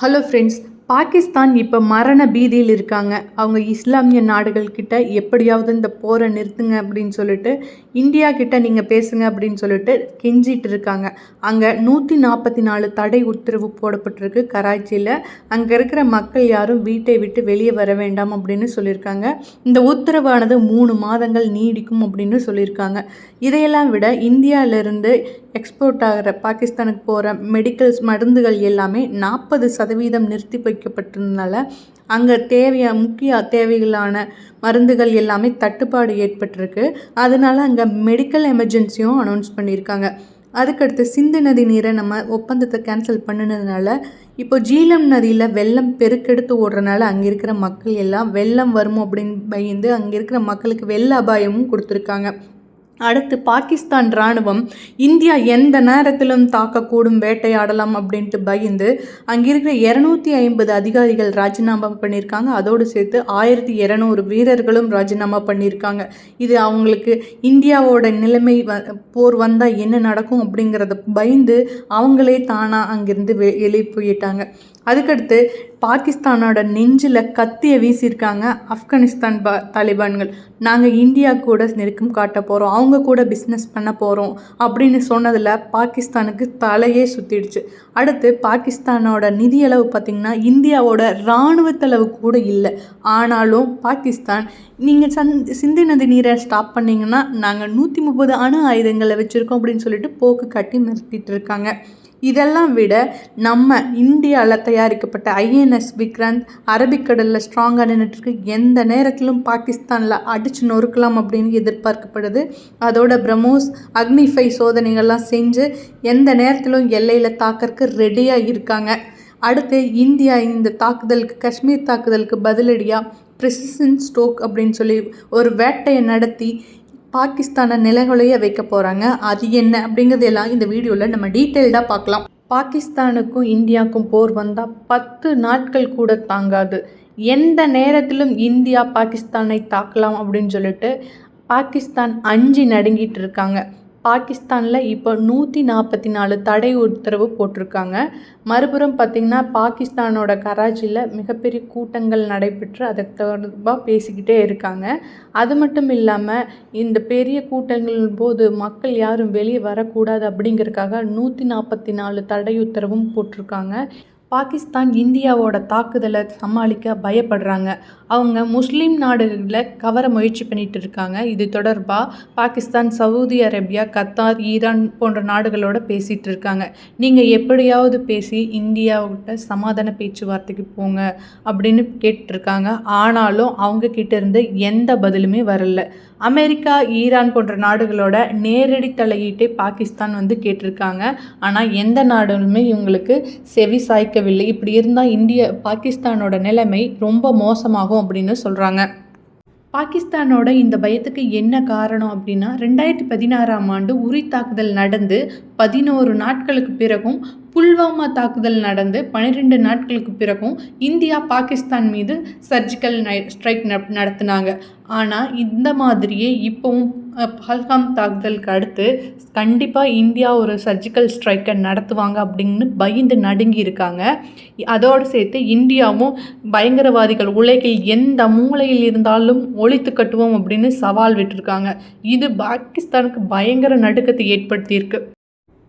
hello friends Pakistan இப்போ மரண பீதியில் இருக்காங்க. அவங்க இஸ்லாமிய நாடுகள்கிட்ட எப்படியாவது இந்த போரை நிறுத்துங்க அப்படின்னு சொல்லிட்டு இந்தியா கிட்ட நீங்கள் பேசுங்க அப்படின்னு சொல்லிட்டு கெஞ்சிட்டு இருக்காங்க. அங்கே நூற்றி நாற்பத்தி நாலு தடை உத்தரவு போடப்பட்டிருக்கு கராச்சியில் அங்கே இருக்கிற மக்கள் யாரும் வீட்டை விட்டு வெளியே வர வேண்டாம் அப்படின்னு சொல்லியிருக்காங்க. இந்த உத்தரவானது மூணு மாதங்கள் நீடிக்கும் அப்படின்னு சொல்லியிருக்காங்க. இதையெல்லாம் விட இந்தியாவிலிருந்து எக்ஸ்போர்ட் ஆகிற பாகிஸ்தானுக்கு போகிற மெடிக்கல்ஸ் மருந்துகள் எல்லாமே நாற்பது சதவீதம் நிறுத்தி வைக்கப்பட்டதுனால அங்கே தேவையா முக்கிய தேவைகளான மருந்துகள் எல்லாமே தட்டுப்பாடு ஏற்பட்டிருக்கு. அதனால அங்கே மெடிக்கல் எமர்ஜென்சியும் அனௌன்ஸ் பண்ணியிருக்காங்க. அதுக்கடுத்து சிந்து நதி நீரை நம்ம ஒப்பந்தத்தை கேன்சல் பண்ணினதுனால இப்போ ஜீலம் நதியில் வெள்ளம் பெருக்கெடுத்து ஓடுறனால அங்கே இருக்கிற மக்கள் எல்லாம் வெள்ளம் வரும் அப்படின்னு பயந்து அங்கே இருக்கிற மக்களுக்கு வெள்ள அபாயமும் கொடுத்துருக்காங்க. அடுத்து பாகிஸ்தான் இராணுவம் இந்தியா எந்த நேரத்திலும் தாக்கக்கூடும் வேட்டையாடலாம் அப்படின்ட்டு பயந்து அங்கே இருக்கிற இரநூத்தி ஐம்பது அதிகாரிகள் ராஜினாமா பண்ணியிருக்காங்க அதோடு சேர்த்து ஆயிரத்தி இரநூறு வீரர்களும் ராஜினாமா பண்ணியிருக்காங்க இது அவங்களுக்கு இந்தியாவோட நிலைமை வ போர் வந்தால் என்ன நடக்கும் அப்படிங்கிறத பயந்து அவங்களே தானாக அங்கேருந்து வெ வெளியே போயிட்டாங்க. அதுக்கடுத்து பாகிஸ்தானோட நெஞ்சில் கத்தியை வீசியிருக்காங்க ஆப்கானிஸ்தான் ப தாலிபான்கள். நாங்கள் இந்தியா கூட நெருக்கம் காட்ட போகிறோம் அவங்க கூட பிஸ்னஸ் பண்ண போகிறோம் அப்படின்னு சொன்னதில் பாகிஸ்தானுக்கு தலையே சுற்றிடுச்சு அடுத்து பாகிஸ்தானோட நிதியளவு பார்த்திங்கன்னா இந்தியாவோட இராணுவத்தளவு கூட இல்லை. ஆனாலும் பாகிஸ்தான் நீங்கள் சந் சிந்து நதி நீரை ஸ்டாப் பண்ணிங்கன்னா நாங்கள் நூற்றி முப்பது அணு ஆயுதங்களை வச்சுருக்கோம் அப்படின்னு சொல்லிட்டு போக்கு காட்டி நிறுத்திட்டு இருக்காங்க. இதெல்லாம் விட நம்ம இந்தியாவில் தயாரிக்கப்பட்ட ஐஎன்எஸ் விக்ராந்த் அரபிக்கடலில் ஸ்ட்ராங்காக நின்றுட்டுருக்கு எந்த நேரத்திலும் பாகிஸ்தானில் அடித்து நொறுக்கலாம் அப்படின்னு எதிர்பார்க்கப்படுது. அதோட பிரம்மோஸ் அக்னிஃபை சோதனைகள்லாம் செஞ்சு எந்த நேரத்திலும் எல்லையில் தாக்கறக்கு ரெடியாக இருக்காங்க. அடுத்து இந்தியா இந்த தாக்குதலுக்கு காஷ்மீர் தாக்குதலுக்கு பதிலடியாக ப்ரிசிஷன் ஸ்டோக் அப்படின்னு சொல்லி ஒரு வேட்டையை நடத்தி பாகிஸ்தானை நிலகுலைய வைக்க போகிறாங்க அது என்ன அப்படிங்கிறது எல்லாம் இந்த வீடியோவில் நம்ம டீட்டெயில்டாக பார்க்கலாம். பாகிஸ்தானுக்கும் இந்தியாவுக்கும் போர் வந்தால் பத்து நாட்கள் கூட தாங்காது. எந்த நேரத்திலும் இந்தியா பாகிஸ்தானை தாக்கலாம் அப்படின்னு சொல்லிட்டு பாகிஸ்தான் அஞ்சு நடுங்கிட்டு இருக்காங்க. பாகிஸ்தானில் இப்போ நூற்றி நாற்பத்தி நாலு தடை உத்தரவு போட்டிருக்காங்க. மறுபுறம் பார்த்திங்கன்னா பாகிஸ்தானோட கராச்சியில் மிகப்பெரிய கூட்டங்கள் நடைபெற்று அதை தொடர்பாக பேசிக்கிட்டே இருக்காங்க. அது மட்டும் இல்லாமல் இந்த பெரிய கூட்டங்கள் போது மக்கள் யாரும் வெளியே வரக்கூடாது அப்படிங்கிறதுக்காக நூற்றி நாற்பத்தி நாலு தடை உத்தரவும் போட்டிருக்காங்க. பாகிஸ்தான் இந்தியாவோட தாக்குதலை சமாளிக்க பயப்படுறாங்க. அவங்க முஸ்லீம் நாடுகளில் கவர முயற்சி பண்ணிட்டு இருக்காங்க. இது தொடர்பாக Pakistan Saudi Arabia Qatar Iran போன்ற நாடுகளோட பேசிகிட்டு இருக்காங்க. நீங்கள் எப்படியாவது பேசி இந்தியாவிட்ட சமாதான பேச்சுவார்த்தைக்கு போங்க அப்படின்னு கேட்டிருக்காங்க. ஆனாலும் அவங்க இருந்து எந்த பதிலுமே வரல. அமெரிக்கா ஈரான் போன்ற நாடுகளோட நேரடி தலையீட்டை பாகிஸ்தான் வந்து கேட்டிருக்காங்க. ஆனால் எந்த நாடுமே இவங்களுக்கு செவி சாய்க்கவில்லை. இப்படி இருந்தால் இந்திய பாகிஸ்தானோட நிலைமை ரொம்ப மோசமாகும் அப்படின்னு சொல்கிறாங்க பாகிஸ்தானோட இந்த பயத்துக்கு என்ன காரணம் அப்படின்னா ரெண்டாயிரத்தி பதினாறாம் ஆண்டு உரி தாக்குதல் நடந்து பதினோரு நாட்களுக்கு பிறகும் புல்வாமா தாக்குதல் நடந்து பன்னிரெண்டு நாட்களுக்கு பிறகும் இந்தியா பாகிஸ்தான் மீது சர்ஜிக்கல் ஸ்ட்ரைக் நடத்தினாங்க. ஆனால் இந்த மாதிரியே இப்போவும் பஹல்காம் தாக்குதலுக்கு அடுத்து கண்டிப்பாக இந்தியா ஒரு சர்ஜிக்கல் ஸ்ட்ரைக்கை நடத்துவாங்க அப்படின்னு பயந்து நடுங்கி இருக்காங்க. அதோடு சேர்த்து இந்தியாவும் பயங்கரவாதிகள் உலகில் எந்த மூலையில் இருந்தாலும் ஒழித்து கட்டுவோம் அப்படின்னு சவால் விட்டுருக்காங்க. இது பாகிஸ்தானுக்கு பயங்கர நடுக்கத்தை ஏற்படுத்தியிருக்கு.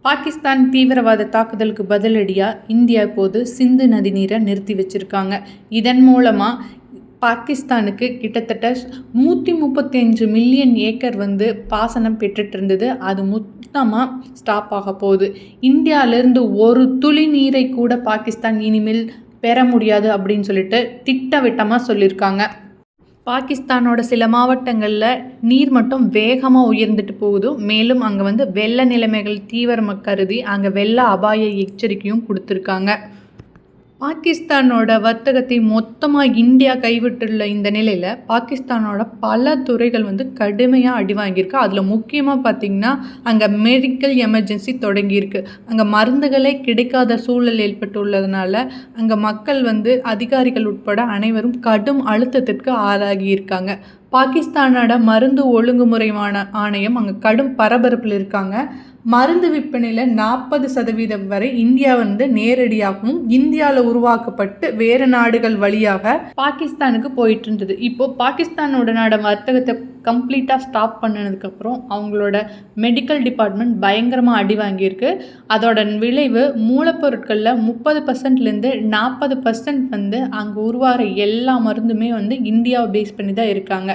பாகிஸ்தான் தீவிரவாத தாக்குதலுக்கு பதிலடியாக இந்தியா இப்போது சிந்து நதி நீரை நிறுத்தி வச்சுருக்காங்க. இதன் மூலமாக பாகிஸ்தானுக்கு கிட்டத்தட்ட நூற்றி முப்பத்தஞ்சு மில்லியன் ஏக்கர் வந்து பாசனம் பெற்றுட்டு இருந்தது. அது மொத்தமாக ஸ்டாப் ஆக போகுது. இந்தியாவிலேருந்து ஒரு துளி நீரை கூட பாகிஸ்தான் இனிமேல் பெற முடியாது அப்படின்னு சொல்லிட்டு திட்டவட்டமாக சொல்லியிருக்காங்க. பாகிஸ்தானோட சில மாவட்டங்களில் நீர் மட்டும் வேகமாக உயர்ந்துட்டு போகுது. மேலும் அங்கே வந்து வெள்ள நிலைமைகள் தீவிரமாக கருதி அங்கே வெள்ள அபாய எச்சரிக்கையும் கொடுத்துருக்காங்க. பாகிஸ்தானோட வர்த்தகத்தை மொத்தமாக இந்தியா கைவிட்டுள்ள இந்த நிலையில் பாகிஸ்தானோட பல துறைகள் வந்து கடுமையாக அடி வாங்கியிருக்கு. அதில் முக்கியமாக பார்த்திங்கன்னா அங்கே மெடிக்கல் எமர்ஜென்சி தொடங்கியிருக்கு. அங்கே மருந்துகளே கிடைக்காத சூழல் ஏற்பட்டுள்ளதுனால அங்கே மக்கள் வந்து அதிகாரிகள் உட்பட அனைவரும் கடும் அழுத்தத்திற்கு ஆளாகி இருக்காங்க பாகிஸ்தானோட மருந்து ஒழுங்குமுறைமான ஆணையம் அங்கே கடும் பரபரப்பில் இருக்காங்க. மருந்து விற்பனையில் நாற்பது சதவீதம் வரை இந்தியா வந்து நேரடியாகவும் இந்தியாவில் உருவாக்கப்பட்டு வேறு நாடுகள் வழியாக பாகிஸ்தானுக்கு போயிட்டு இருந்தது. இப்போ பாகிஸ்தானுடனான வர்த்தகத்தை கம்ப்ளீட்டாக ஸ்டாப் பண்ணதுக்கப்புறம் அவங்களோட மெடிக்கல் டிபார்ட்மெண்ட் பயங்கரமாக அடி வாங்கியிருக்கு. அதோட விளைவு மூலப்பொருட்களில் முப்பது பர்சன்ட்லேருந்து நாற்பது பர்சன்ட் வந்து அங்கே உருவாகிற எல்லா மருந்துமே வந்து இந்தியாவை பேஸ் பண்ணி தான் இருக்காங்க.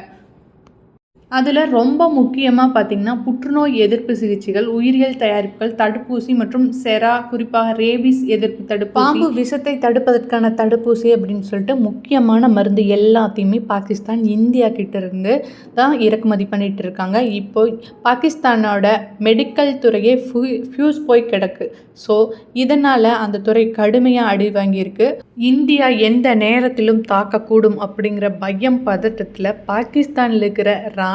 அதில் ரொம்ப முக்கியமாக பார்த்திங்கன்னா புற்றுநோய் எதிர்ப்பு சிகிச்சைகள் உயிரியல் தயாரிப்புகள் தடுப்பூசி மற்றும் செரா குறிப்பாக ரேபிஸ் எதிர்ப்பு தடுப்பு பாம்பு விஷத்தை தடுப்பதற்கான தடுப்பூசி அப்படின்னு சொல்லிட்டு முக்கியமான மருந்து எல்லாத்தையுமே பாகிஸ்தான் இந்தியா கிட்டேருந்து தான் இறக்குமதி பண்ணிகிட்டு இருக்காங்க. இப்போ பாகிஸ்தானோட மெடிக்கல் துறையே ஃபியூ ஃபியூஸ் போய் கிடக்கு. ஸோ இதனால் அந்த துறை கடுமையாக அடி வாங்கியிருக்கு. இந்தியா எந்த நேரத்திலும் தாக்கக்கூடும் அப்படிங்கிற பயம் பதட்டத்தில் பாகிஸ்தானில் இருக்கிற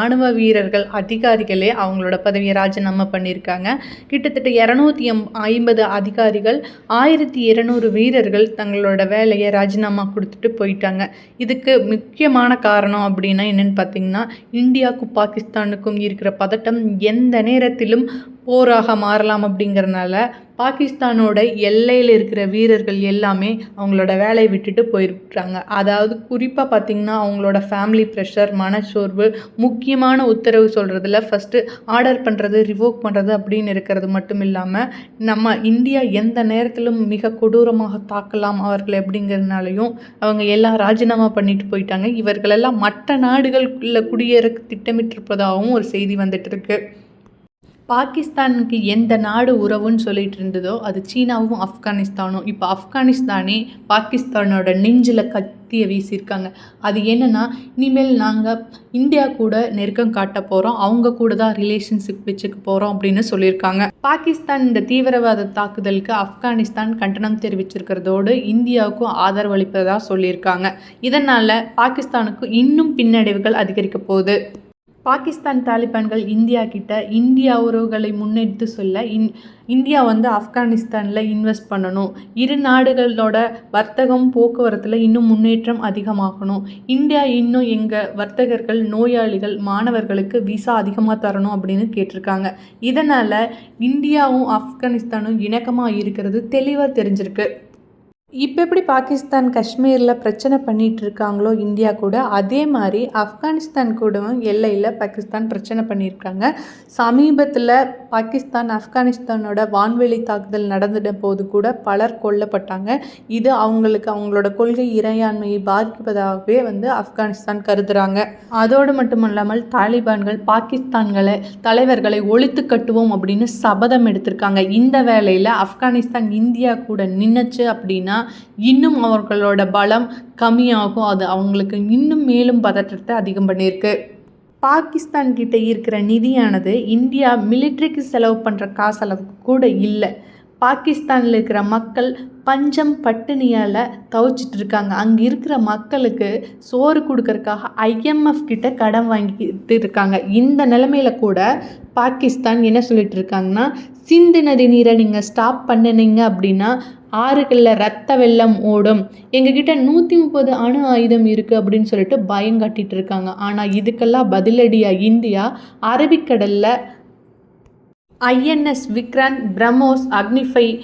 இராணுவ வீரர்கள் அதிகாரிகளே அவங்களோட பதவியை ராஜினாமா பண்ணியிருக்காங்க. கிட்டத்தட்ட இரநூத்தி எம் ஐம்பது அதிகாரிகள் ஆயிரத்தி இருநூறு வீரர்கள் தங்களோட வேலையை ராஜினாமா கொடுத்துட்டு போயிட்டாங்க. இதுக்கு முக்கியமான காரணம் அப்படின்னா என்னென்னு பார்த்தீங்கன்னா இந்தியாவுக்கும் பாகிஸ்தானுக்கும் இருக்கிற பதட்டம் எந்த நேரத்திலும் போராக மாறலாம் அப்படிங்கிறனால பாகிஸ்தானோட எல்லையில் இருக்கிற வீரர்கள் எல்லாமே அவங்களோட வேலையை விட்டுட்டு போயிருக்காங்க அதாவது குறிப்பாக பார்த்திங்கன்னா அவங்களோட ஃபேமிலி ப்ரெஷர் மனச்சோர்வு முக்கியமான உத்தரவு சொல்கிறதுல ஃபஸ்ட்டு ஆர்டர் பண்ணுறது ரிவோக் பண்ணுறது அப்படின்னு இருக்கிறது மட்டும் இல்லாமல் நம்ம இந்தியா எந்த நேரத்திலும் மிக கொடூரமாக தாக்கலாம் அவர்கள் அப்படிங்கிறதுனாலையும் அவங்க எல்லாம் ராஜினாமா பண்ணிட்டு போயிட்டாங்க. இவர்களெல்லாம் மற்ற நாடுகளுக்குள்ளே குடியேற திட்டமிட்டிருப்பதாகவும் ஒரு செய்தி வந்துட்டு இருக்கு. பாகிஸ்தானுக்கு எந்த நாடு உறவுன்னு சொல்லிட்டு இருந்ததோ அது சீனாவும் ஆப்கானிஸ்தானும். இப்போ ஆப்கானிஸ்தானே பாகிஸ்தானோட நெஞ்சில் கத்தியை வீசியிருக்காங்க. அது என்னென்னா இனிமேல் நாங்கள் இந்தியா கூட நெருக்கம் காட்ட போகிறோம் அவங்க கூட தான் ரிலேஷன்ஷிப் வச்சுக்க போகிறோம் அப்படின்னு சொல்லியிருக்காங்க. பாகிஸ்தான் இந்த தீவிரவாத தாக்குதலுக்கு ஆப்கானிஸ்தான் கண்டனம் தெரிவிச்சிருக்கிறதோடு இந்தியாவுக்கும் ஆதரவளிப்பதாக சொல்லியிருக்காங்க. இதனால் பாகிஸ்தானுக்கு இன்னும் பின்னடைவுகள் அதிகரிக்க போகுது. பாகிஸ்தான் தாலிபான்கள் இந்தியா கிட்ட இந்தியா உறவுகளை முன்னெடுத்து சொல்ல இன் இந்தியா வந்து ஆப்கானிஸ்தானில் இன்வெஸ்ட் பண்ணணும். இரு நாடுகளோட வர்த்தகம் போக்குவரத்தில் இன்னும் முன்னேற்றம் அதிகமாகணும். இந்தியா இன்னும் எங்கள் வர்த்தகர்கள் நோயாளிகள் மாணவர்களுக்கு விசா அதிகமாக தரணும் அப்படின்னு கேட்டிருக்காங்க. இதனால் இந்தியாவும் ஆப்கானிஸ்தானும் இணக்கமாக இருக்கிறது தெளிவாக தெரிஞ்சிருக்கு. இப்போ எப்படி பாகிஸ்தான் காஷ்மீரில் பிரச்சனை பண்ணிகிட்டு இருக்காங்களோ இந்தியா கூட அதே மாதிரி ஆப்கானிஸ்தான் கூடவும் எல்லையில் பாகிஸ்தான் பிரச்சனை பண்ணியிருக்காங்க சமீபத்தில் பாகிஸ்தான் ஆப்கானிஸ்தானோட வான்வெளி தாக்குதல் நடந்துட போது கூட பலர் கொல்லப்பட்டாங்க. இது அவங்களுக்கு அவங்களோட கொள்கை இறையாண்மையை பாதிப்பதாகவே வந்து ஆப்கானிஸ்தான் கருதுகிறாங்க அதோடு மட்டுமல்லாமல் தாலிபான்கள் பாகிஸ்தான்களை தலைவர்களை ஒழித்து கட்டுவோம் அப்படின்னு சபதம் எடுத்திருக்காங்க. இந்த வேலையில் ஆப்கானிஸ்தான் இந்தியா கூட நின்றுச்சு அப்படின்னா இன்னும் அவர்களோட பலம் கம்மியாகும். அது அவங்களுக்கு இன்னும் மேலும் பதற்றத்தை அதிகம் பண்ணியிருக்கு. பாகிஸ்தான் கிட்ட இருக்கிற நிதியானது இந்தியா மிலிட்ரிக்கு செலவு பண்ணுற காசளவுக்கு கூட இல்லை. பாகிஸ்தானில் இருக்கிற மக்கள் பஞ்சம் பட்டினியால் தவிச்சிட்டு இருக்காங்க. அங்கே இருக்கிற மக்களுக்கு சோறு கொடுக்கறக்காக ஐஎம்எஃப் கிட்ட கடன் வாங்கிட்டு இருக்காங்க. இந்த நிலமையில கூட பாகிஸ்தான் என்ன சொல்லிட்டு இருக்காங்கன்னா சிந்து நதி நீரை நீங்கள் ஸ்டாப் பண்ணினீங்க அப்படின்னா ஆறுகளில் ரத்த வெள்ளம் ஓடும். எங்ககிட்ட நூற்றி முப்பது அணு ஆயுதம் இருக்குது அப்படின்னு சொல்லிட்டு பயம் காட்டிகிட்டு இருக்காங்க. ஆனால் இதுக்கெல்லாம் பதிலடியாக இந்தியா? அரபிக்கடலில் ஐஎன்எஸ் விக்ராந்த் பிரம்மோஸ் அக்னிஃபை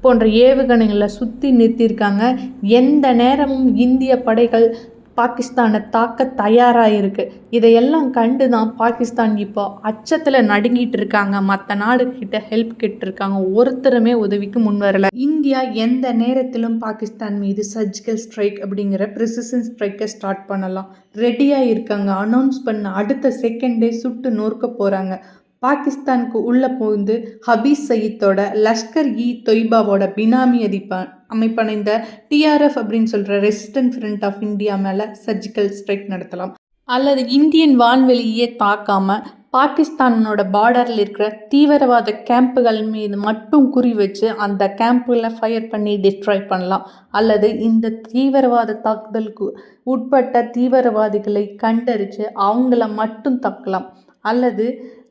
போன்ற ஏவுகணைகளை சுற்றி நிறுத்தியிருக்காங்க. எந்த நேரமும் இந்திய படைகள் பாகிஸ்தானை தாக்க தயாராக இருக்குது இதையெல்லாம் கண்டு தான் பாகிஸ்தான் இப்போ அச்சத்தில் நடுங்கிட்டு இருக்காங்க. மற்ற நாடுகிட்ட ஹெல்ப் கேட்டிருக்காங்க. ஒருத்தருமே உதவிக்கு முன் வரல. இந்தியா எந்த நேரத்திலும் பாகிஸ்தான் மீது சர்ஜிக்கல் ஸ்ட்ரைக் அப்படிங்கிற ப்ரிசிஷன் ஸ்ட்ரைக்கை ஸ்டார்ட் பண்ணலாம். ரெடியாக இருக்காங்க. அனௌன்ஸ் பண்ண அடுத்த செகண்டே சுட்டு நொறுக்க போகிறாங்க பாகிஸ்தானுக்கு உள்ளே புகுந்து ஹபீஸ் சயீத்தோட லஷ்கர் இ தொய்பாவோட பினாமி அதிப்ப அமைப்படைந்த டிஆர்எஃப் அப்படின்னு சொல்கிற ரெசிஸ்டன்ட் ஃப்ரண்ட் ஆஃப் இந்தியா மேலே சர்ஜிக்கல் ஸ்ட்ரைக் நடத்தலாம். அல்லது இந்தியன் வான்வெளியே தாக்காமல் பாகிஸ்தானோட பார்டரில் இருக்கிற தீவிரவாத கேம்புகள் மீது மட்டும் குறி வச்சு அந்த கேம்புகளை ஃபயர் பண்ணி டிஸ்ட்ராய் பண்ணலாம். அல்லது இந்த தீவிரவாத தாக்குதலுக்கு உட்பட்ட தீவிரவாதிகளை கண்டறித்து அவங்கள மட்டும் தாக்கலாம். அல்லது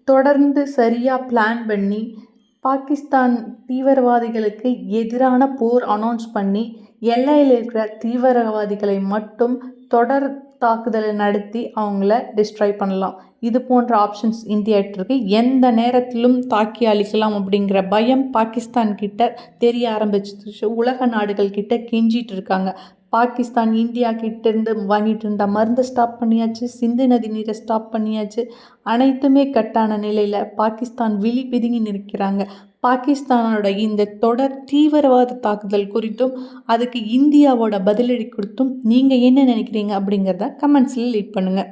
தொடர்ந்து சரியாக பிளான் பண்ணி பாகிஸ்தான் தீவிரவாதிகளுக்கு எதிரான போர் அனௌன்ஸ் பண்ணி எல்லையில் இருக்கிற தீவிரவாதிகளை மட்டும் தொடர் தாக்குதலை நடத்தி அவங்கள டிஸ்ட்ராய் பண்ணலாம். இது போன்ற ஆப்ஷன்ஸ் இந்தியாகிட்ட எந்த நேரத்திலும் தாக்கி அழிக்கலாம் அப்படிங்கிற பயம் பாகிஸ்தான் கிட்ட தெரிய ஆரம்பிச்சிருச்சு. உலக நாடுகள் கிட்ட கெஞ்சிட்டு இருக்காங்க. பாகிஸ்தான் இந்தியா கிட்டேருந்து வாங்கிட்டு இருந்த மருந்தை ஸ்டாப் பண்ணியாச்சு சிந்து நதி நீரை ஸ்டாப் பண்ணியாச்சு. அனைத்துமே கட்டான நிலையில் பாகிஸ்தான் விழி பிதுங்கி நிற்கிறாங்க. பாகிஸ்தானோட இந்த தொடர் தீவிரவாத தாக்குதல் குறித்தும் அதுக்கு இந்தியாவோட பதிலடி கொடுத்தும் நீங்கள் என்ன நினைக்கிறீங்க அப்படிங்கிறத கமெண்ட்ஸில் லீட் பண்ணுங்கள்